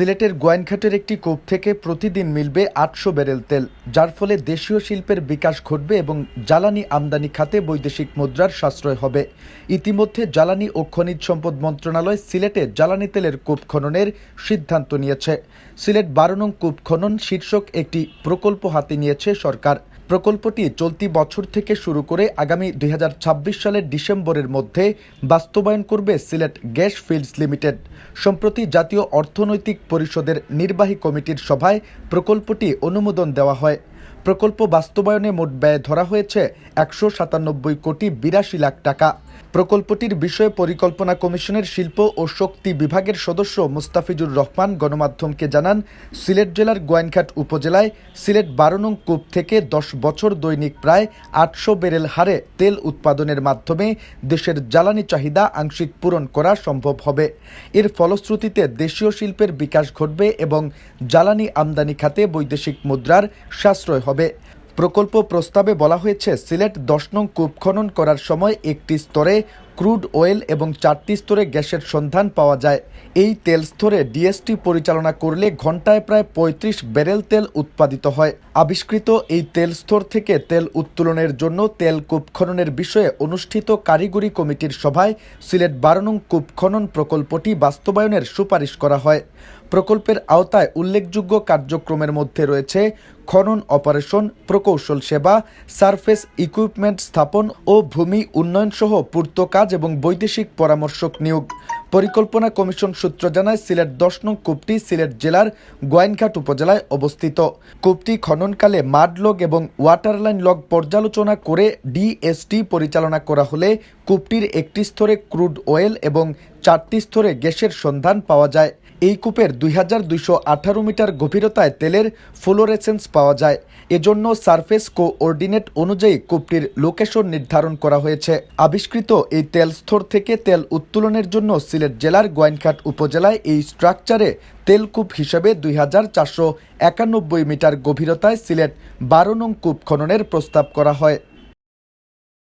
সিলেটের গোয়েনঘাটের একটি কূপ থেকে প্রতিদিন মিলবে আটশো ব্যারেল তেল, যার ফলে দেশীয় শিল্পের বিকাশ ঘটবে এবং জ্বালানি আমদানি খাতে বৈদেশিক মুদ্রার সাশ্রয় হবে। ইতিমধ্যে জ্বালানি ও খনিজ সম্পদ মন্ত্রণালয় সিলেটে জ্বালানি তেলের কূপ খননের সিদ্ধান্ত নিয়েছে। সিলেট বারো নং কূপ খনন শীর্ষক একটি প্রকল্প হাতে নিয়েছে সরকার। প্রকল্পটি চলতি বছর থেকে শুরু করে আগামী দুই হাজার ছাব্বিশ সালের ডিসেম্বরের মধ্যে বাস্তবায়ন করবে সিলেট গ্যাস ফিল্ডস লিমিটেড। সম্প্রতি জাতীয় অর্থনৈতিক পরিষদের নির্বাহী কমিটির সভায় প্রকল্পটি অনুমোদন দেওয়া হয়। প্রকল্প বাস্তবায়নে মোট ব্যয় ধরা হয়েছে একশো সাতানব্বই কোটি বিরাশি লাখ টাকা। প্রকল্পটির বিষয়ে পরিকল্পনা কমিশনের শিল্প ও শক্তি বিভাগের সদস্য মুস্তাফিজুর রহমান গণমাধ্যমকে জানান, সিলেট জেলার গোয়াইনঘাট উপজেলায় সিলেট বারো নং কূপ থেকে দশ বছর দৈনিক প্রায় আটশো বেরেল হারে তেল উৎপাদনের মাধ্যমে দেশের জ্বালানি চাহিদা আংশিক পূরণ করা সম্ভব হবে। এর ফলশ্রুতিতে দেশীয় শিল্পের বিকাশ ঘটবে এবং জ্বালানি আমদানি খাতে বৈদেশিক মুদ্রার সাশ্রয় হবে। প্রকল্প প্রস্তাবে বলা হয়েছে সিলেট দশ নং কূপ খনন করার সময় একটি স্তরে ক্রুড অয়েল এবং চারটি স্তরে গ্যাসের সন্ধান পাওয়া যায়। এই তেল স্তরে ডিএসটি পরিচালনা করলে ঘন্টায় প্রায় পঁয়ত্রিশ ব্যারেল তেল উৎপাদিত হয়। আবিষ্কৃত এই তেল স্তর থেকে তেল উত্তোলনের জন্য তেল কূপ খননের বিষয়ে অনুষ্ঠিত কারিগরি কমিটির সভায় সিলেট বারো নং কূপ খনন প্রকল্পটি বাস্তবায়নের সুপারিশ করা হয়। প্রকল্পের আওতায় উল্লেখযোগ্য কার্যক্রমের মধ্যে রয়েছে খনন অপারেশন, প্রকৌশল সেবা, সারফেস ইকুইপমেন্ট স্থাপন ও ভূমি উন্নয়ন সহ পূর্ত কাজ এবং বৈদেশিক পরামর্শক নিয়োগ পরিকল্পনা কমিশন সূত্র জানায় সিলেট দশ নং কূপটি সিলেট জেলার গোয়াইনঘাট উপজেলায় অবস্থিত। কূপটি খননকালে মাড লগ এবং ওয়াটারলাইন লগ পর্যালোচনা করে ডিএসটি পরিচালনা করা হলে কূপটির একটি স্তরে ক্রুড অয়েল এবং চারটি স্তরে গ্যাসের সন্ধান পাওয়া যায়। এই কূপের দুই হাজার দুইশো আঠারো মিটার গভীরতায় তেলের ফ্লোরেসেন্স পাওয়া যায়। এজন্য সারফেস কোঅর্ডিনেট অনুযায়ী কূপটির লোকেশন নির্ধারণ করা হয়েছে। আবিষ্কৃত এই তেল স্তর থেকে তেল উত্তোলনের জন্য সিলেট জেলার গোয়াইনঘাট উপজেলায় এই স্ট্রাকচারে তেলকূপ হিসেবে দুই হাজার চারশো একানব্বই মিটার গভীরতায় সিলেট বারো নং কূপ খননের প্রস্তাব করা হয়।